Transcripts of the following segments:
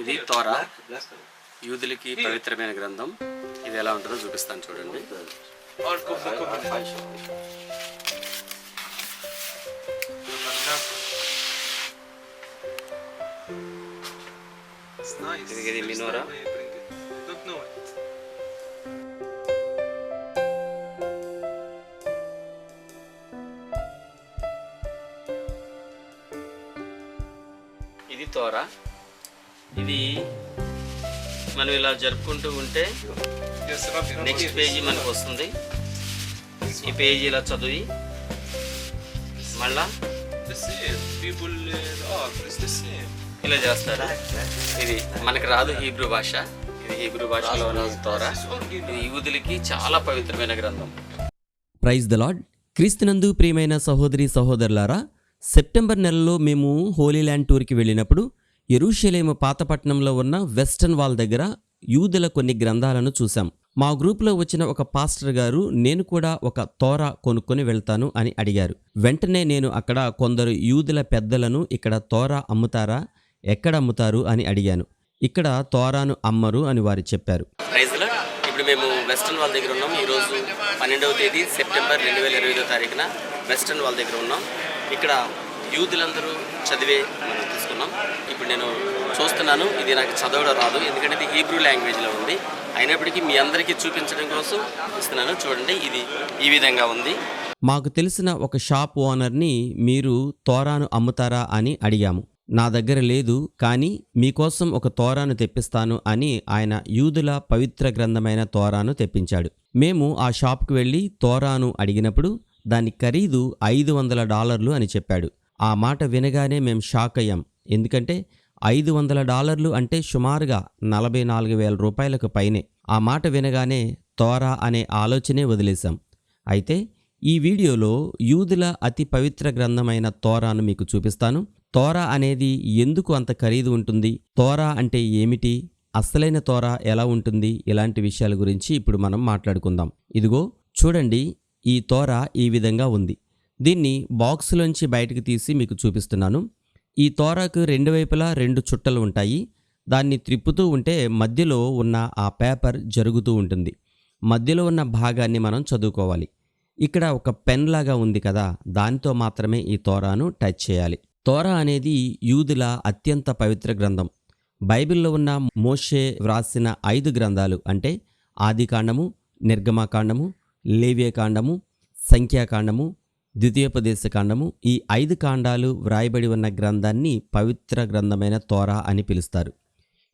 ఇది తోరా. యూదులకి పవిత్రమైన గ్రంథం. ఇది ఎలా ఉంటుందో చూపిస్తాను చూడండి. ఇది తోరా? ఇది మనం ఇలా జరుపుకుంటూ ఉంటే. నెక్స్ట్ పేజీ మనకు వస్తుంది. ఈ పేజీ ఇలా చదివి. మళ్ళా. ఇలా చేస్తారు? ఇది మనకు రాదు హీబ్రూ భాష. ఇది హీబ్రూ భాషలో తోరా original. ఇది యూదులకి చాలా పవిత్రమైన గ్రంథం. ప్రైజ్ ద లాడ్ క్రీస్తునందు ప్రియమైన సహోదరి సహోదరులారా సెప్టెంబర్ నెలలో మేము హోలీ ల్యాండ్ టూర్కి వెళ్ళినప్పుడు ఎరుషలేము పాతపట్నంలో ఉన్న వెస్టర్న్ వాల్ దగ్గర యూదుల కొన్ని గ్రంథాలను చూశాం. మా గ్రూప్లో వచ్చిన ఒక పాస్టర్ గారు నేను కూడా ఒక తోర కొనుక్కొని వెళ్తాను అని అడిగారు. వెంటనే నేను అక్కడ కొందరు యూదుల పెద్దలను ఇక్కడ తోర అమ్ముతారా? ఎక్కడ అమ్ముతారు? అని అడిగాను. ఇక్కడ తోరాను అమ్మరు అని వారు చెప్పారు. ఇప్పుడు మేము వెస్టర్న్ వాల్ దగ్గర ఉన్నాం. ఈరోజు పన్నెండవ తేదీ సెప్టెంబర్ రెండు వేల ఇరవై ఐదో తారీఖున వెస్టర్న్ వాల్ దగ్గర ఉన్నాం. ఇక్కడ యూదులందరూ చదివే మనం తీసుకున్నాం. ఇప్పుడు నేను చూస్తున్నాను ఇది నాకు చదవడం రాదు ఎందుకంటే ఇది హీబ్రూ లాంగ్వేజ్లో ఉంది. అయినప్పటికీ మీ అందరికీ చూపించడం కోసం ఇస్తున్నాను. చూడండి ఇది ఈ విధంగా ఉంది. మాకు తెలిసిన ఒక షాప్ ఓనర్ని మీరు తోరాను అమ్ముతారా అని అడిగాము. నా దగ్గర లేదు కానీ మీకోసం ఒక తోరాను తెప్పిస్తాను అని ఆయన యూదుల పవిత్ర గ్రంథమైన తోరాను తెప్పించాడు. మేము ఆ షాప్కి వెళ్ళి తోరాను అడిగినప్పుడు దాని ఖరీదు ఐదు వందల డాలర్లు అని చెప్పాడు. ఆ మాట వినగానే మేం షాక్ అయ్యాం. ఎందుకంటే ఐదు వందల డాలర్లు అంటే సుమారుగా నలభై నాలుగు వేల రూపాయలకు పైనే. ఆ మాట వినగానే తోరా అనే ఆలోచనే వదిలేశాం. అయితే ఈ వీడియోలో యూదుల అతి పవిత్ర గ్రంథమైన తోరాను మీకు చూపిస్తాను. తోరా అనేది ఎందుకు అంత ఖరీదు ఉంటుంది? తోరా అంటే ఏమిటి? అసలైన తోరా ఎలా ఉంటుంది? ఇలాంటి విషయాల గురించి ఇప్పుడు మనం మాట్లాడుకుందాం. ఇదిగో చూడండి ఈ తోరా ఈ విధంగా ఉంది. దీన్ని బాక్సులోంచి బయటకు తీసి మీకు చూపిస్తున్నాను. ఈ తోరాకు రెండు వైపులా రెండు చుట్టలు ఉంటాయి. దాన్ని త్రిప్పుతూ ఉంటే మధ్యలో ఉన్న ఆ పేపర్ జరుగుతూ ఉంటుంది. మధ్యలో ఉన్న భాగాన్ని మనం చదువుకోవాలి. ఇక్కడ ఒక పెన్ లాగా ఉంది కదా దానితో మాత్రమే ఈ తోరాను టచ్ చేయాలి. తోరా అనేది యూదుల అత్యంత పవిత్ర గ్రంథం. బైబిల్లో ఉన్న మోషే వ్రాసిన ఐదు గ్రంథాలు అంటే ఆదికాండము నిర్గమాకాండము లేవ్యకాండము సంఖ్యాకాండము ద్వితీయోపదేశ కాండము ఈ ఐదు కాండాలు వ్రాయబడి ఉన్న గ్రంథాన్ని పవిత్ర గ్రంథమైన తోరా అని పిలుస్తారు.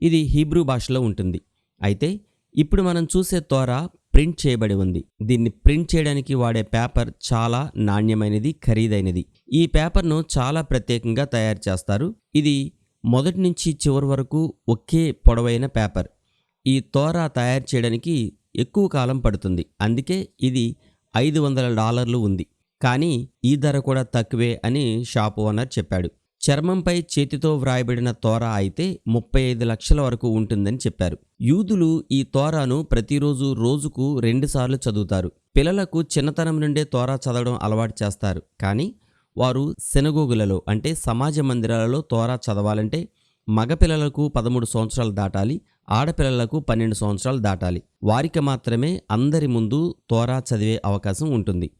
ఇది హీబ్రూ భాషలో ఉంటుంది. అయితే ఇప్పుడు మనం చూసే తోరా ప్రింట్ చేయబడి ఉంది. దీన్ని ప్రింట్ చేయడానికి వాడే పేపర్ చాలా నాణ్యమైనది ఖరీదైనది. ఈ పేపర్ను చాలా ప్రత్యేకంగా తయారు చేస్తారు. ఇది మొదటి నుంచి చివరి వరకు ఒకే పొడవైన పేపర్. ఈ తోరా తయారు చేయడానికి ఎక్కువ కాలం పడుతుంది. అందుకే ఇది ఐదు వందల డాలర్లు ఉంది. కానీ ఈ ధర కూడా తక్కువే అని షాప్ ఓనర్ చెప్పాడు. చర్మంపై చేతితో వ్రాయబడిన తోరా అయితే ముప్పై ఐదు లక్షల వరకు ఉంటుందని చెప్పారు. యూదులు ఈ తోరాను ప్రతిరోజు రోజుకు రెండుసార్లు చదువుతారు. పిల్లలకు చిన్నతనం నుండే తోరా చదవడం అలవాటు చేస్తారు. కానీ వారు సెనగోగులలో అంటే సమాజ మందిరాలలో తోరా చదవాలంటే మగపిల్లలకు పదమూడు సంవత్సరాలు దాటాలి ఆడపిల్లలకు పన్నెండు సంవత్సరాలు దాటాలి. వారికి మాత్రమే అందరి ముందు తోరా చదివే అవకాశం ఉంటుంది.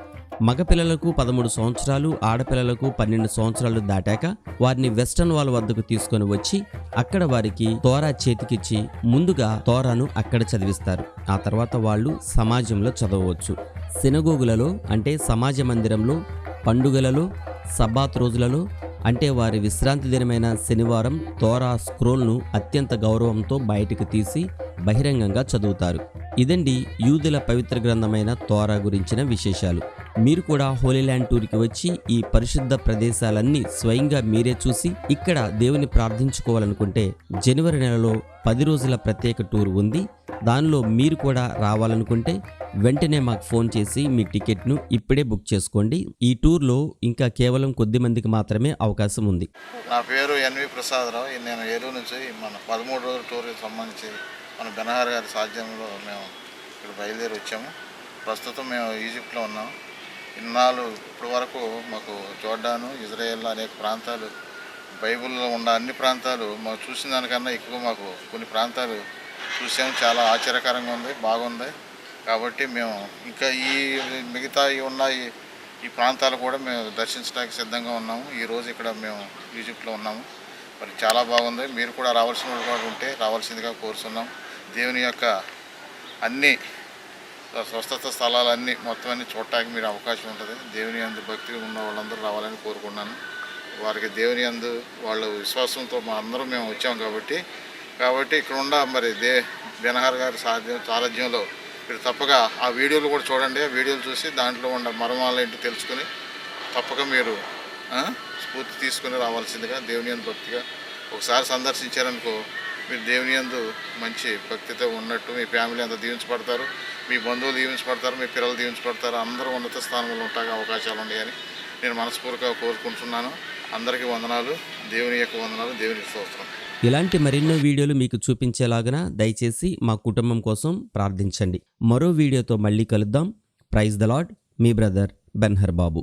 మగపిల్లలకు పదమూడు సంవత్సరాలు ఆడపిల్లలకు పన్నెండు సంవత్సరాలు దాటాక వారిని వెస్టర్న్ వాల్ వద్దకు తీసుకొని వచ్చి అక్కడ వారికి తోరా చేతికిచ్చి ముందుగా తోరాను అక్కడ చదివిస్తారు. ఆ తర్వాత వాళ్ళు సమాజంలో చదవవచ్చు. సినగోగులలో అంటే సమాజ మందిరంలో పండుగలలో సబ్బాత్ రోజులలో అంటే వారి విశ్రాంతి దినమైన శనివారం తోరా స్క్రోల్ను అత్యంత గౌరవంతో బయటకు తీసి బహిరంగంగా చదువుతారు. ఇదండి యూదుల పవిత్ర గ్రంథమైన తోరా గురించిన విశేషాలు. మీరు కూడా హోలీల్యాండ్ టూర్కి వచ్చి ఈ పరిశుద్ధ ప్రదేశాలన్నీ స్వయంగా మీరే చూసి ఇక్కడ దేవుని ప్రార్థించుకోవాలనుకుంటే జనవరి నెలలో పది రోజుల ప్రత్యేక టూర్ ఉంది. దానిలో మీరు కూడా రావాలనుకుంటే వెంటనే మాకు ఫోన్ చేసి మీ టికెట్ను ఇప్పుడే బుక్ చేసుకోండి. ఈ టూర్లో ఇంకా కేవలం కొద్ది మందికి మాత్రమే అవకాశం ఉంది. నా పేరు ఎన్వి ప్రసాదరావు. నేను ఏలూరు నుంచి మన పదమూడు రోజుల టూర్కి సంబంధించి మన బెనహార్ గారి సాధ్యంలో మేము ఇక్కడ బయలుదేరి వచ్చాము. ప్రస్తుతం మేము ఈజిప్ట్లో ఉన్నాం. ఇన్నాళ్ళు ఇప్పటి వరకు మాకు జోర్డాను ఇజ్రాయెల్ అనేక ప్రాంతాలు బైబిల్లో ఉన్న అన్ని ప్రాంతాలు మాకు చూసిన దానికన్నా ఎక్కువ మాకు కొన్ని ప్రాంతాలు చూసాము చాలా ఆశ్చర్యకరంగా ఉంది బాగుంది. కాబట్టి మేము ఇంకా ఈ మిగతా ఉన్న ఈ- ప్రాంతాలు కూడా మేము దర్శించడానికి సిద్ధంగా ఉన్నాము. ఈరోజు ఇక్కడ మేము ఈజిప్ట్లో ఉన్నాము. మరి చాలా బాగుంది. మీరు కూడా రావాల్సిన వాళ్ళు కూడా ఉంటే రావాల్సిందిగా కోరుతున్నాం దేవుని యొక్క అన్ని స్వస్థత స్థలాలన్నీ మొత్తం అన్ని చూడటానికి మీరు అవకాశం ఉంటుంది. దేవుని అందు భక్తిగా ఉన్న వాళ్ళందరూ రావాలని కోరుకున్నాను వారికి దేవుని అందు వాళ్ళ విశ్వాసంతో మా అందరం మేము వచ్చాం కాబట్టి కాబట్టి ఇక్కడ ఉన్న మరి దే బెనహార్ గారి సాధ్యం సారథ్యంలో మీరు తప్పగా ఆ వీడియోలు కూడా చూడండి. ఆ వీడియోలు చూసి దాంట్లో ఉన్న మర్మాలు ఏంటో తెలుసుకుని తప్పక మీరు స్ఫూర్తి తీసుకుని రావాల్సిందిగా దేవుని అందు భక్తిగా ఒకసారి సందర్శించారనుకో మీరు దేవుని యందు మంచి భక్తితో ఉన్నట్టు మీ ఫ్యామిలీ అంతా దీవించబడతారు మీ బంధువులు దీవించబడతారు మీ పిల్లలు దీవించబడతారు అందరూ ఉన్నత స్థానంలో ఉంటాక అవకాశాలు ఉన్నాయని నేను మనస్ఫూర్తిగా కోరుకుంటున్నాను. అందరికీ వందనాలు. దేవుని యొక్క వందనాలు. దేవునికి స్తోత్రం. ఇలాంటి మరెన్నో వీడియోలు మీకు చూపించేలాగన దయచేసి మా కుటుంబం కోసం ప్రార్థించండి. మరో వీడియోతో మళ్ళీ కలుద్దాం. ప్రైజ్ ద లాడ్ మీ బ్రదర్ బెన్హర్ బాబు